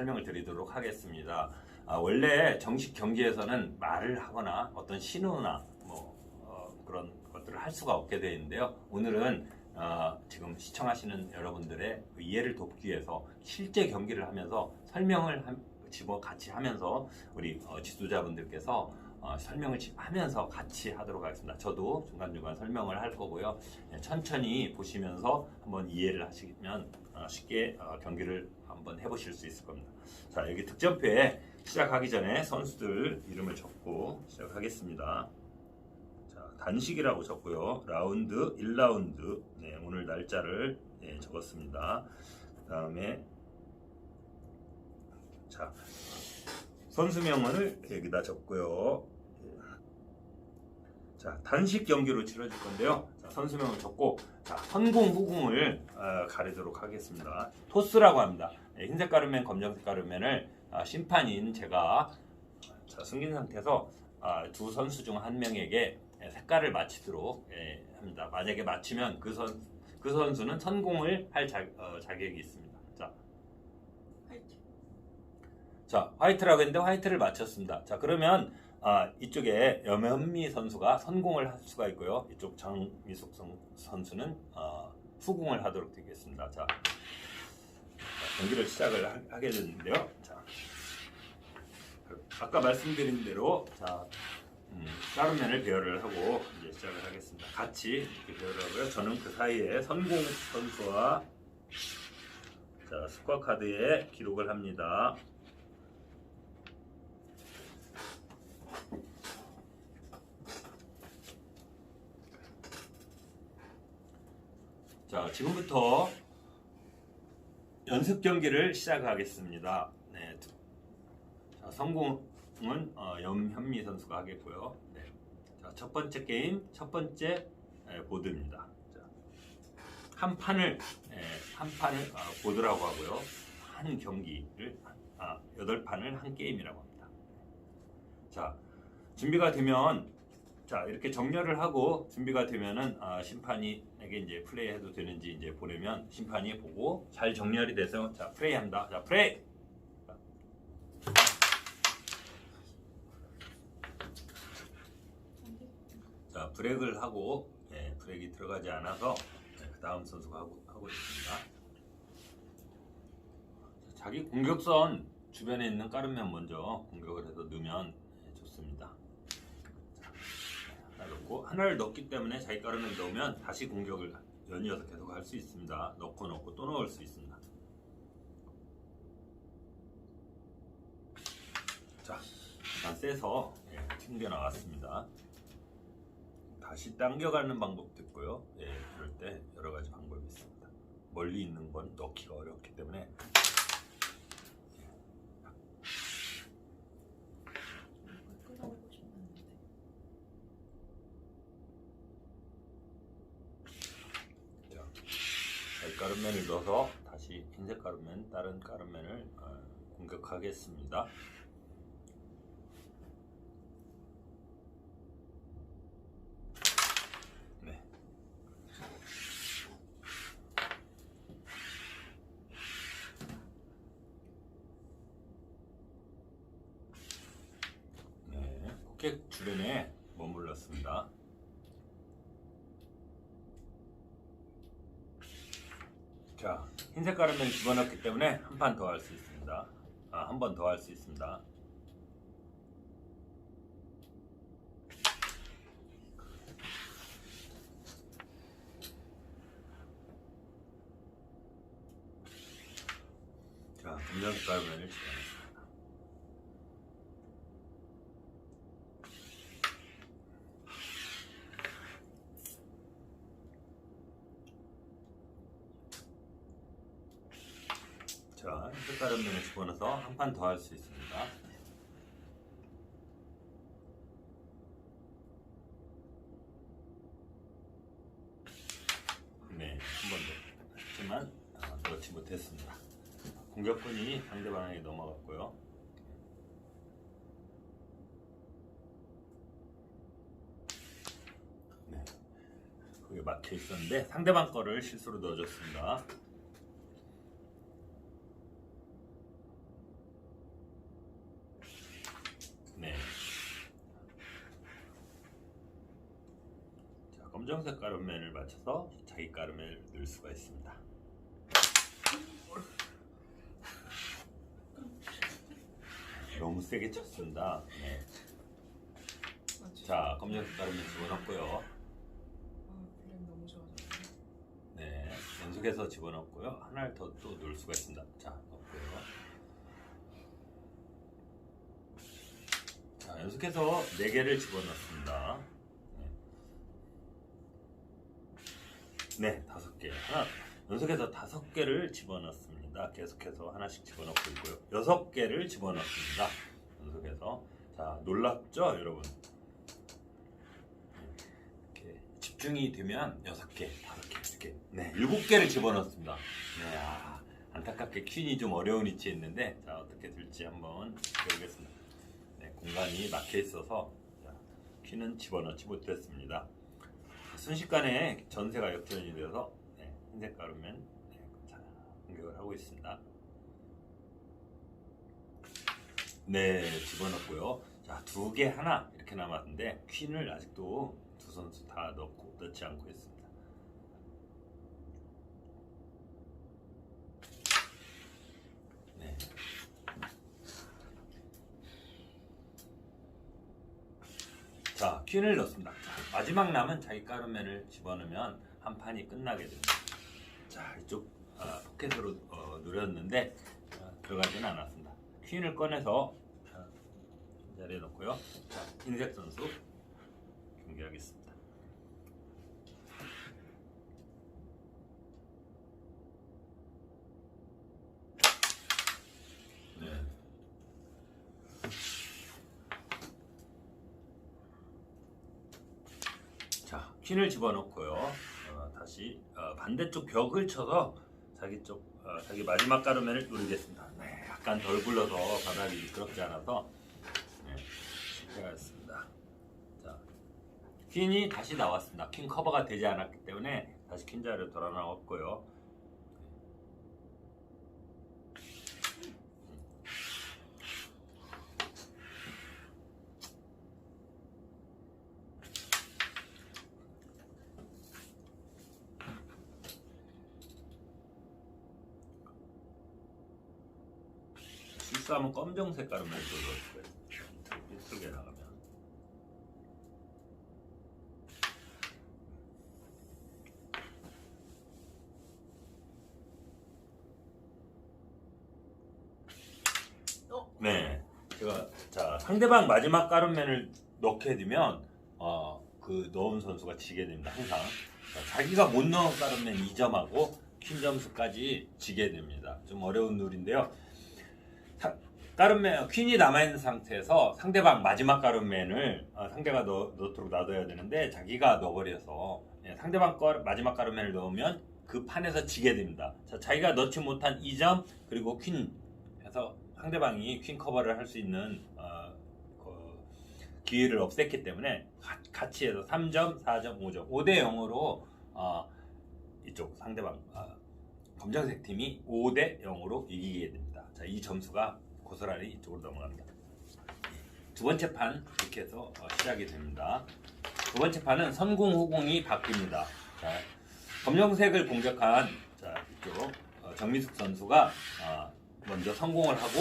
설명을 드리도록 하겠습니다. 아, 원래 정식 경기에서는 말을 하거나 어떤 신호나 뭐 어, 그런 것들을 할 수가 없게 되어 있는데요. 오늘은 어, 지금 시청하시는 여러분들의 그 이해를 돕기 위해서 실제 경기를 하면서 설명을 함- 집어 같이 하면서 우리 어, 지도자분들께서 어, 설명을 지- 하면서 같이 하도록 하겠습니다. 저도 중간중간 설명을 할 거고요. 네, 천천히 보시면서 한번 이해를 하시면 어, 쉽게 어, 경기를 한번 해보실 수 있을 겁니다. 자 여기 득점표에 시작하기 전에 선수들 이름을 적고 시작하겠습니다. 자 단식이라고 적고요. 라운드 1라운드 네, 오늘 날짜를 네, 적었습니다. 그 다음에 자 선수명을 여기다 적고요. 자 단식 경기로 치러질 건데요. 자, 선수명을 적고 자 선공 후공을 어, 가리도록 하겠습니다. 토스라고 합니다. 네, 흰색 가르면 검정색 가르면을 아, 심판인 제가 자, 숨긴 상태에서 아, 두 선수 중 한 명에게 예, 색깔을 맞히도록 예, 합니다. 만약에 맞히면 그 선, 그 선수는 선공을 할 자, 어, 자격이 있습니다. 자, 자 화이트라고 했는데 화이트를 맞췄습니다. 자 그러면 아, 이쪽에 염현미 선수가 선공을 할 수가 있고요. 이쪽 장미숙 선- 선수는 어, 후공을 하도록 되겠습니다. 자, 자, 경기를 시작을 하, 하게 되는데요. 자, 아까 말씀드린 대로 자, 음, 다른 면을 배열을 하고 이제 시작을 하겠습니다. 같이 배열을 하고요. 저는 그 사이에 선공 선수와 자, 스코어 카드에 기록을 합니다. 자, 지금부터 연습 경기를 시작하겠습니다. 네. 자, 성공은 어, 염현미 선수가 하겠고요. 네. 자, 첫 번째 게임, 첫 번째 에, 보드입니다. 자, 한 판을 에, 한 판을 아, 보드라고 하고요. 한 경기를 아, 여덟 판을 한 게임이라고 합니다. 자, 준비가 되면 자 이렇게 정렬을 하고 준비가 되면은 아, 심판이에게 이제 플레이해도 되는지 이제 보내면 심판이 보고 잘 정렬이 돼서 자 플레이한다. 자 플레이. 자 브렉을 하고 예, 브렉이 들어가지 않아서 예, 그 다음 선수가 하고, 하고 있습니다. 자, 자기 공격선 주변에 있는 까르면 먼저 공격을 해서 넣으면 예, 좋습니다. 넣고 하나를 넣기 때문에 자기 까르면 넣으면 다시 공격을 연이어서 계속 할 수 있습니다. 넣고 넣고 또 넣을 수 있습니다. 자, 일단 세서 예, 튕겨 나왔습니다. 다시 당겨가는 방법도 있고요. 예, 그럴 때 여러 가지 방법이 있습니다. 멀리 있는 건 넣기가 어렵기 때문에 끌어올고 싶었는데 자, 자기 가루면을 넣어서 다시 흰색 가루면 다른 가루면을 어, 공격하겠습니다. 네. 네, 고객 주변에 머물렀습니다. 흰색 가루면 집어넣기 때문에 한 판 더 할 수 있습니다. 아, 한 번 더 할 수 있습니다. 자, 검정색 가루면을 집어넣습니다. 자, 색깔 면을 집어넣어서 한 판 더 할 수 있습니다. 네, 한 번 더. 하지만 아, 넣지 못했습니다. 공격권이 상대방에게 넘어갔고요. 네, 그 여기 막혀 있었는데 상대방 거를 실수로 넣어줬습니다. 네. 자, 검정색 가루면을 맞춰서 자기 가루면을 넣을 수가 있습니다. 너무 세게 쳤습니다. 네. 자, 검정색 가루면 집어넣고요. 아. 네, 연속해서 집어넣고요. 하나를 더 또 넣을 수가 있습니다. 자, 넣고요. 자, 연속해서 네 개를 집어넣습니다. 네, 네, 다섯 개. 하나, 연속해서 다섯 개를 집어넣습니다. 계속해서 하나씩 집어넣고 있고요. 여섯 개를 집어넣습니다. 연속해서. 자, 놀랍죠, 여러분? 이렇게 집중이 되면 여섯 개, 다섯 개 이렇게 네 일곱 개를 집어넣습니다. 네, 아, 안타깝게 퀸이 좀 어려운 위치에 있는데 자 어떻게 될지 한번 해보겠습니다. 네, 공간이 막혀 있어서 자, 퀸은 집어넣지 못했습니다. 순식간에 전세가 역전이 되어서 네, 흰색 가루면 네, 자, 공격을 하고 있습니다. 네, 집어넣고요. 자, 두 개 하나 이렇게 남았는데 퀸을 아직도 두 선수 다 넣고 넣지 않고 있습니다. 네. 자, 퀸을 넣습니다. 자, 마지막 남은 자기 가루면을 집어넣으면 한 판이 끝나게 됩니다. 자, 이쪽 아, 포켓으로 어, 누렸는데 아, 들어가지는 않았습니다. 퀸을 꺼내서 자, 자리에 놓고요. 자, 흰색 선수 경기하겠습니다. 네. 자, 퀸을 집어넣고요. 어, 다시 어, 반대쪽 벽을 쳐서 자기 쪽 어, 자기 마지막 가루면을 누르겠습니다. 네, 약간 덜 굴러서 바닥이 미끄럽지 않아서 네, 실패하였습니다. 자, 퀸이 다시 나왔습니다. 퀸 커버가 되지 않았기 때문에 다시 퀸 자리로 돌아 나왔고요. 실수하면 검정색 가루면 들어갈 거예요. 비틀게 나가면. 어? 네, 제가 자 상대방 마지막 가루면을 넣게 되면 어, 그 넣은 선수가 지게 됩니다. 항상 자, 자기가 못 넣은 가루면 2점하고 퀸 점수까지 지게 됩니다. 좀 어려운 룰인데요. 사- 가루맨 퀸이 남아 있는 상태에서 상대방 마지막 가루맨을 어, 상대가 넣, 넣도록 놔둬야 되는데 자기가 넣어버려서 예, 상대방 거 마지막 가루맨을 넣으면 그 판에서 지게 됩니다. 자, 자기가 넣지 못한 2점 그리고 퀸 해서 상대방이 퀸 커버를 할 수 있는 어, 그 기회를 없앴기 때문에 가- 같이 해서 3점, 4점, 5점, 5대 0으로 어, 이쪽 상대방 어, 검정색 팀이 5대 0으로 이기게 됩니다. 자, 이 점수가 고스란히 이쪽으로 넘어갑니다. 두 번째 판 이렇게 해서 어, 시작이 됩니다. 두 번째 판은 선공 후공이 바뀝니다. 자, 검정색을 공격한 자, 이쪽 어, 정미숙 선수가 어, 먼저 성공을 하고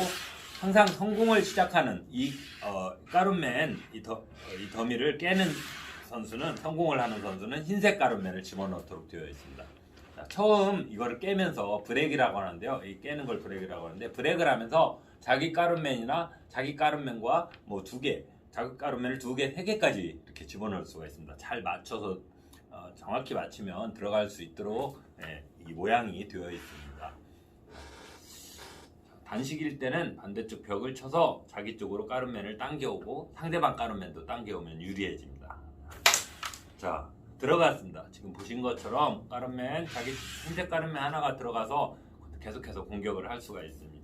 항상 성공을 시작하는 이 어, 까룸맨 이, 더, 어, 이 더미를 깨는 선수는 성공을 하는 선수는 흰색 가룸맨을 집어넣도록 되어 있습니다. 자, 처음 이거를 깨면서 브레이크라고 하는데요. 이 깨는 걸 브레이크라고 하는데 브레이크를 하면서 자기 가룸맨이나 자기 가룸맨과 뭐 두 개, 자기 가룸맨을 두 개, 세 개까지 이렇게 집어넣을 수가 있습니다. 잘 맞춰서 어, 정확히 맞추면 들어갈 수 있도록 예, 이 모양이 되어 있습니다. 단식일 때는 반대쪽 벽을 쳐서 자기 쪽으로 까르맨을 당겨오고 상대방 까르맨도 당겨오면 유리해집니다. 자 들어갔습니다. 지금 보신 것처럼 까르맨 자기 흰색 까르맨 하나가 들어가서 계속해서 공격을 할 수가 있습니다.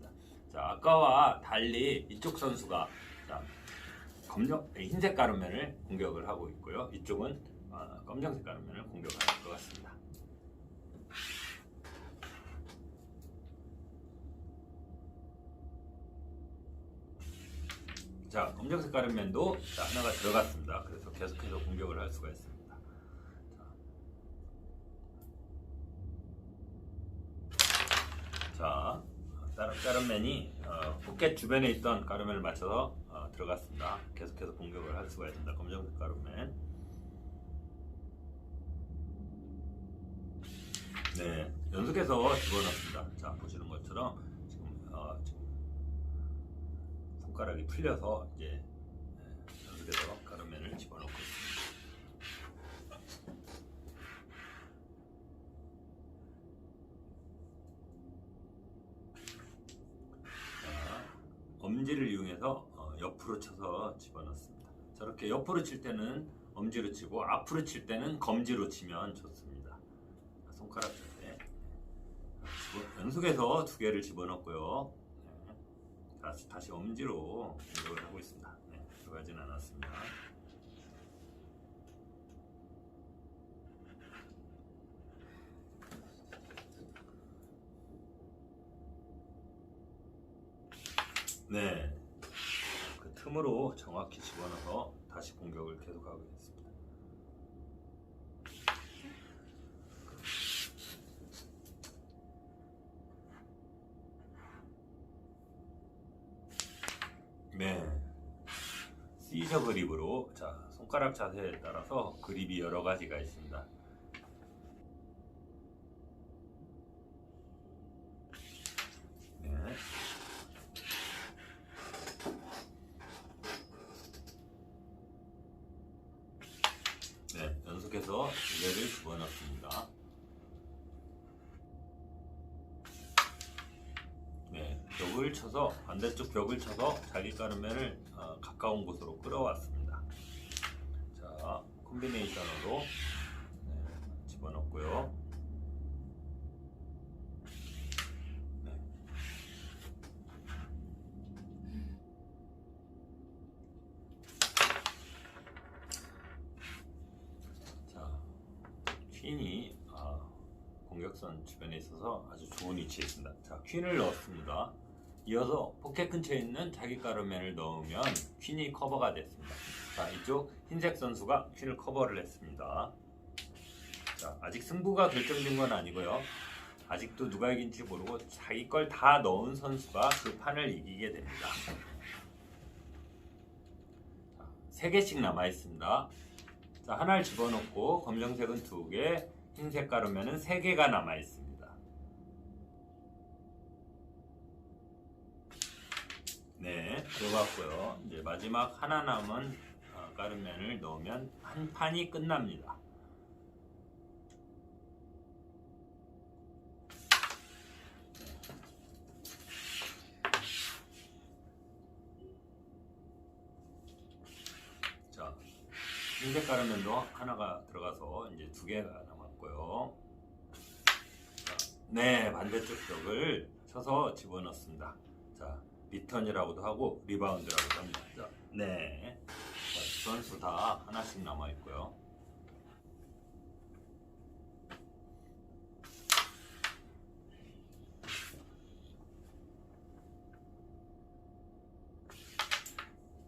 자 아까와 달리 이쪽 선수가 자, 검정 흰색 까르맨을 공격을 하고 있고요. 이쪽은 어, 검정색 가르면을 공격할 것 같습니다. 자, 검정색 가르면도 자, 하나가 들어갔습니다. 그래서 계속해서 공격을 할 수가 있습니다. 자, 다른 까르멘이 어, 포켓 주변에 있던 까르멘을 맞춰서 어, 들어갔습니다. 계속해서 공격을 할 수가 있습니다. 검정색 까르멘. 네, 연속해서 집어넣습니다. 자, 보시는 것처럼 지금, 어, 지금 손가락이 풀려서 이제 네, 연속해서 까르멘을 집어넣고 있습니다. 자, 이용해서 어, 옆으로 쳐서 집어넣습니다. 저렇게 옆으로 칠 때는 엄지로 치고 앞으로 칠 때는 검지로 치면 좋습니다. 손가락. 집어- 연속해서 두 개를 집어넣고요. 네. 다시, 다시 엄지로 공격을 하고 있습니다. 네, 들어가진 않았습니다. 네. 그 틈으로 정확히 집어넣어서 다시 공격을 계속하고 있습니다. 네. 시저 그립으로 자 손가락 자세에 따라서 그립이 여러 가지가 있습니다. 네. 네, 연속해서 두 개를 집어넣습니다. 네, 쳐서 반대쪽 벽을 쳐서 자기 가르면을 어, 가까운 곳으로 끌어왔습니다. 자, 콤비네이션으로 네, 집어넣고요. 네. 자, 퀸이 아, 공격선 주변에 있어서 아주 좋은 위치에 있습니다. 자, 퀸을 넣었습니다. 이어서 포켓 근처에 있는 자기 가르멘을 넣으면 퀸이 커버가 됐습니다. 자, 이쪽 흰색 선수가 퀸을 커버를 했습니다. 자, 아직 승부가 결정된 건 아니고요. 아직도 누가 이긴지 모르고 자기 걸 다 넣은 선수가 그 판을 이기게 됩니다. 자, 세 개씩 남아 있습니다. 자, 하나를 집어넣고 검정색은 두 개, 흰색 가루면은 세 개가 남아 있습니다. 네, 들어갔고요. 이제 마지막 하나 남은 어, 가루면을 넣으면 한 판이 끝납니다. 자, 흰색 가르면도 하나가 들어가서 이제 두 개가 남았고요. 자, 네, 반대쪽 벽을 쳐서 집어넣습니다. 자, 리턴이라고도 하고 리바운드라고도 합니다. 자, 네, 선수 다 하나씩 남아 있고요.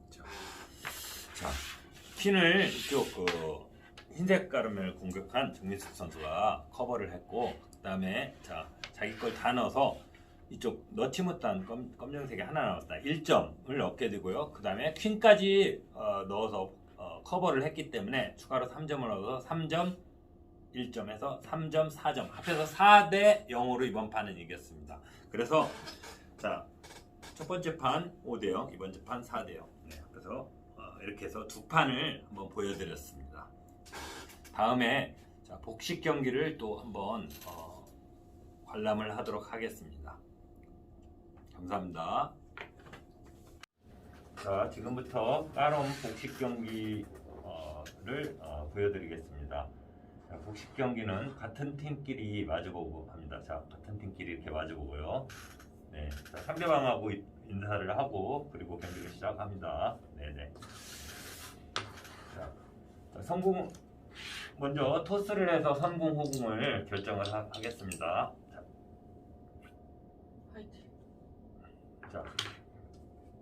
자, 자, 퀸을 이쪽 그 흰색 가르면을 공격한 정민숙 선수가 커버를 했고 그다음에 자 자기 걸 다 넣어서 이쪽 넣지 못한 검, 검정색이 하나 남았다 1점을 얻게 되고요 그 다음에 퀸까지 어, 넣어서 어, 커버를 했기 때문에 추가로 3점을 얻어서 3점 1점에서 3점 4점 합해서 4대 0으로 이번 판은 이겼습니다 그래서 자 첫 번째 판 5대 0 이번 판 4대 0 네, 그래서 어, 이렇게 해서 두 판을 한번 보여드렸습니다. 다음에 자, 복식 경기를 또 한번 어, 관람을 하도록 하겠습니다. 감사합니다. 자, 지금부터 까롬 복식 경기를 어, 보여드리겠습니다. 자, 복식 경기는 같은 팀끼리 마주보고 합니다. 자, 같은 팀끼리 이렇게 마주보고요. 네, 자, 상대방하고 이- 인사를 하고 그리고 경기를 시작합니다. 네네. 자, 자, 성공 먼저 토스를 해서 선공 호공을 결정을 하, 하겠습니다. 자, 화이팅. 자,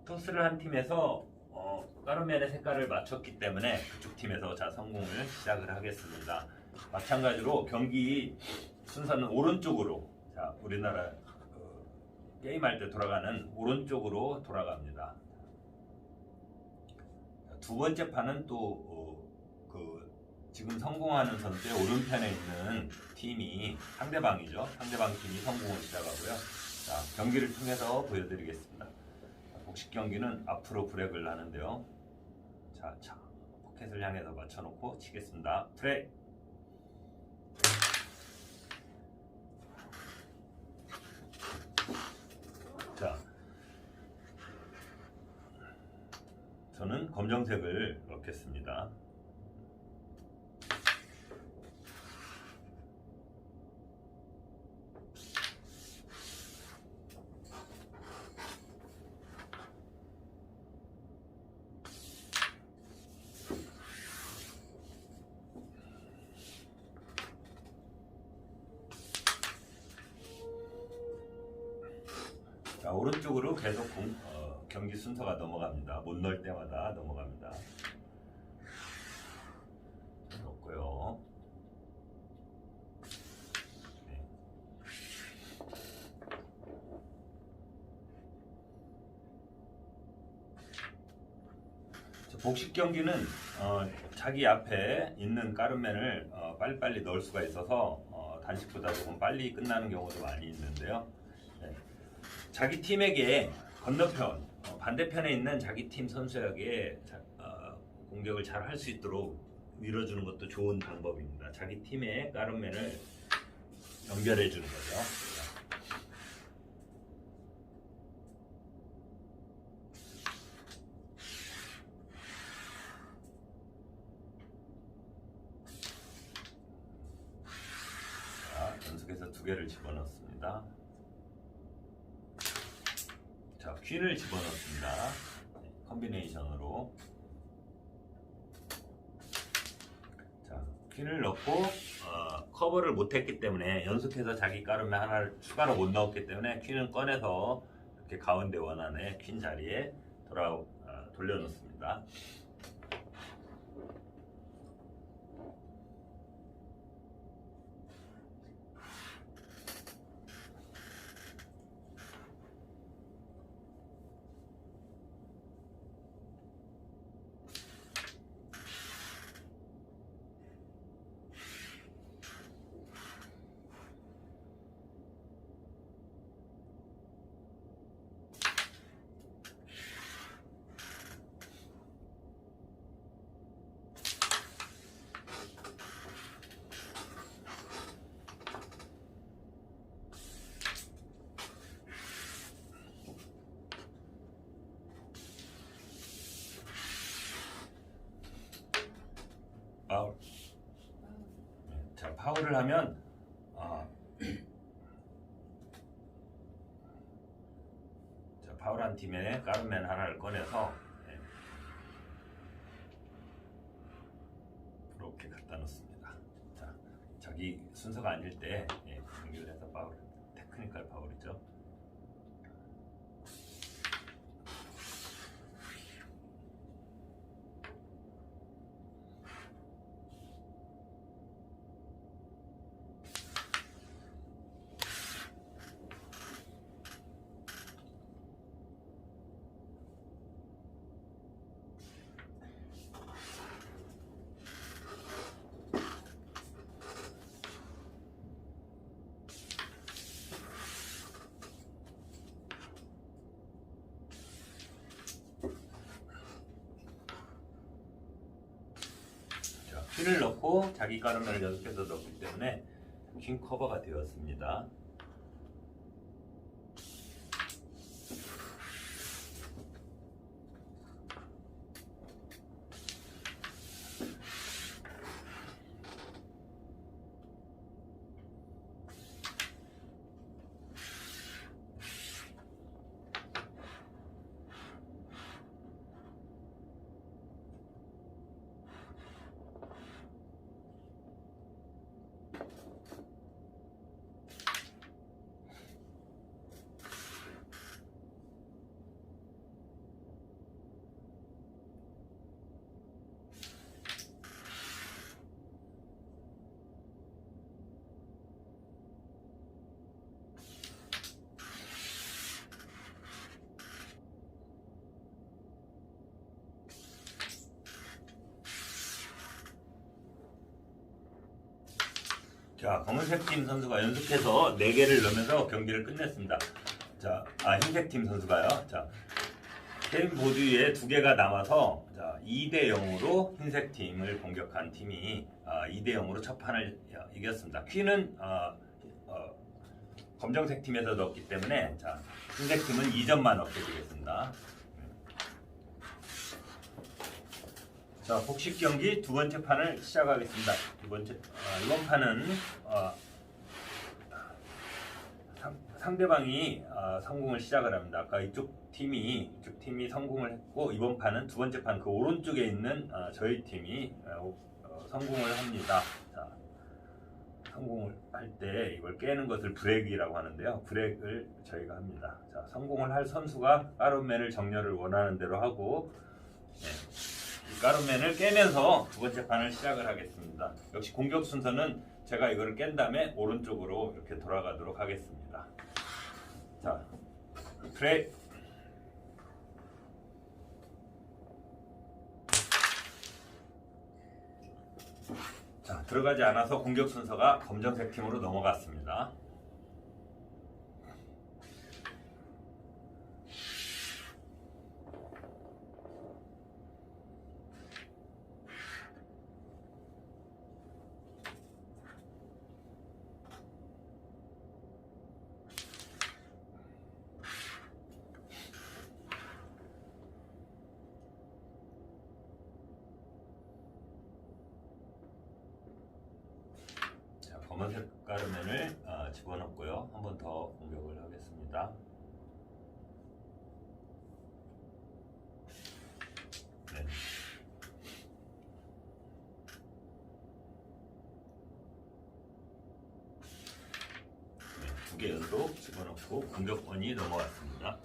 토스를 한 팀에서 어, 까르멘의 색깔을 맞췄기 때문에 그쪽 팀에서 자 성공을 시작을 하겠습니다. 마찬가지로 경기 순서는 오른쪽으로 자 우리나라 그 게임할 때 돌아가는 오른쪽으로 돌아갑니다. 자, 두 번째 판은 또 그 지금 성공하는 선수의 오른편에 있는 팀이 상대방이죠. 상대방 팀이 성공을 시작하고요. 자 경기를 통해서 보여드리겠습니다. 복식 경기는 앞으로 브렉을 하는데요. 자, 자, 포켓을 향해서 맞춰놓고 치겠습니다. 트레이. 자, 저는 검정색을 넣겠습니다. 자, 오른쪽으로 계속 공, 어, 경기 순서가 넘어갑니다. 못 넣을 때마다 넘어갑니다. 넣고요. 네. 자, 복식 경기는 어, 자기 앞에 있는 까르멘을 어, 빨리빨리 넣을 수가 있어서 어, 단식보다 조금 빨리 끝나는 경우도 많이 있는데요. 네. 자기 팀에게 건너편 어, 반대편에 있는 자기 팀 선수에게 자- 어, 공격을 잘 할 수 있도록 밀어주는 것도 좋은 방법입니다. 자기 팀의 까르멘을 연결해 주는 거죠. 자, 연속해서 두 개를 집어넣습니다. 자, 퀸을 집어넣습니다. 네, 컨비네이션으로. 자, 퀸을 넣고 어, 커버를 못했기 때문에 연속해서 자기 까르메 하나를 추가로 못 넣었기 때문에 퀸은 꺼내서 이렇게 가운데 원안에 퀸 자리에 돌아 어, 돌려놓습니다. 파울. 네, 자, 파울을 하면 아, 자, 파울 한 팀에 까르멘 하나를 꺼내서 네, 이렇게 갖다 놓습니다. 자, 자기 순서가 아닐 때 예, 연결을 해서 파울, 테크니컬 파울이죠. 자, 퀸을 넣고 자기 까르멘을 연속해서 넣기 때문에 퀸 커버가 되었습니다. 자, 검은색 팀 선수가 연속해서 4개를 넣으면서 경기를 끝냈습니다. 자, 아, 흰색 팀 선수가요. 자, 게임 보드 위에 두 개가 남아서 자, 2대 0으로 흰색 팀을 공격한 팀이 아, 2대 0으로 첫 판을 어, 이겼습니다. 퀸은 어, 어, 검정색 팀에서 넣었기 때문에 자, 흰색 팀은 2점만 얻게 되겠습니다. 자, 복식 경기 두 번째 판을 시작하겠습니다. 두 번째 아, 이번 판은 어, 상, 상대방이 아, 성공을 시작을 합니다. 아까 이쪽 팀이 이쪽 팀이 성공을 했고 이번 판은 두 번째 판 그 오른쪽에 있는 아, 저희 팀이 아, 오- 어, 성공을 합니다. 자, 성공을 할 때 이걸 깨는 것을 브렉이라고 하는데요. 브렉을 저희가 합니다. 자, 성공을 할 선수가 까르멘을 정렬을 원하는 대로 하고 네, 이 까르멘을 깨면서 두 번째 판을 시작을 하겠습니다. 역시 공격 순서는 제가 이거를 깬 다음에 오른쪽으로 이렇게 돌아가도록 하겠습니다. 자, 브레이크. 자, 들어가지 않아서 공격 순서가 검정색 팀으로 넘어갔습니다. 자, 검은색 가르멘을 어, 집어넣고요. 한 번 더 공격을 하겠습니다. 네. 네, 두개 연속 집어넣고 공격권이 넘어갔습니다.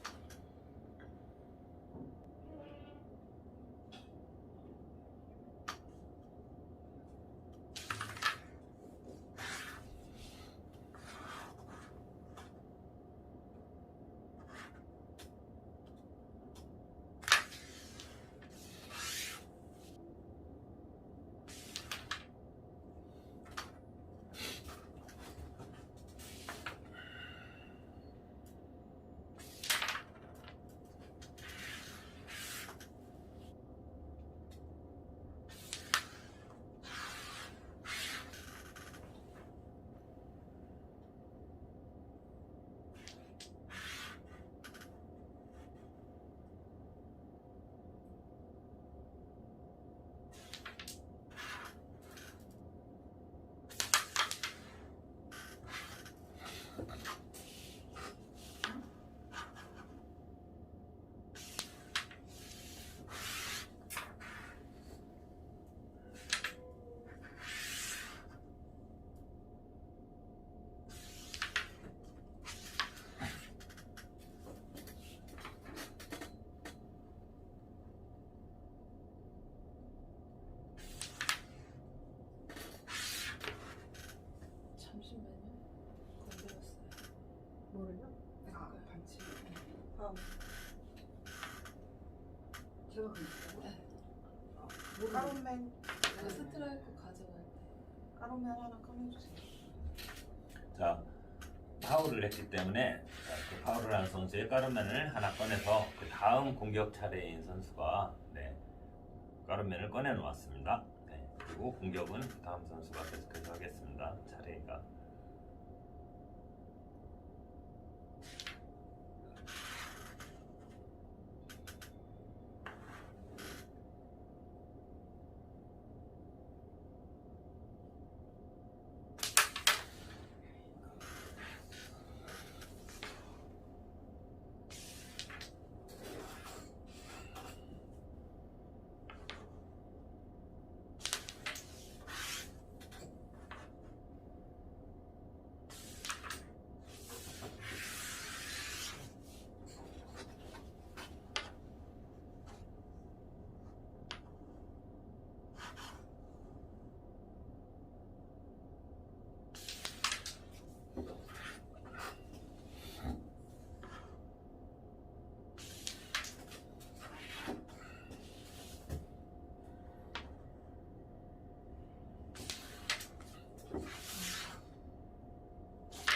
네. 아, 까르멘. 그 스트라이크 가져갈 때. 까르멘 하나 꺼내주세요. 자, 파울을 했기 때문에 자, 그 파울을 한 선수의 까르멘을 하나 꺼내서 그 다음 공격 차례인 선수가 네, 까르멘을 꺼내 놓았습니다. 네, 그리고 공격은 그 다음 선수가 계속해서 하겠습니다. 차례가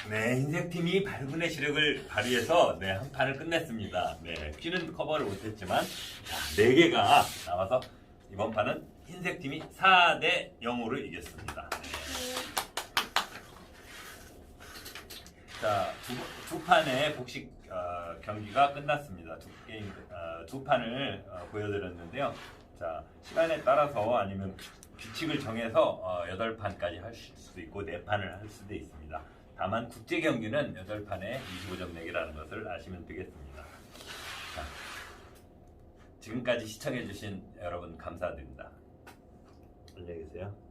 네, 흰색 팀이 발군의 시력을 발휘해서 네, 한 판을 끝냈습니다. 네, 퀴는 커버를 못했지만 자, 네 개가 나와서 이번 판은 흰색 팀이 4대 0으로 이겼습니다. 자, 두, 두 판의 복식 어, 경기가 끝났습니다. 두 게임, 어, 두 판을 어, 보여드렸는데요. 자, 시간에 따라서 아니면 규칙을 정해서 어, 8판까지 할 수도 있고 4판을 할 수도 있습니다. 다만 국제 경기는 8판에 25점 내기라는 것을 아시면 되겠습니다. 자, 지금까지 시청해주신 여러분 감사드립니다. 안녕히 계세요.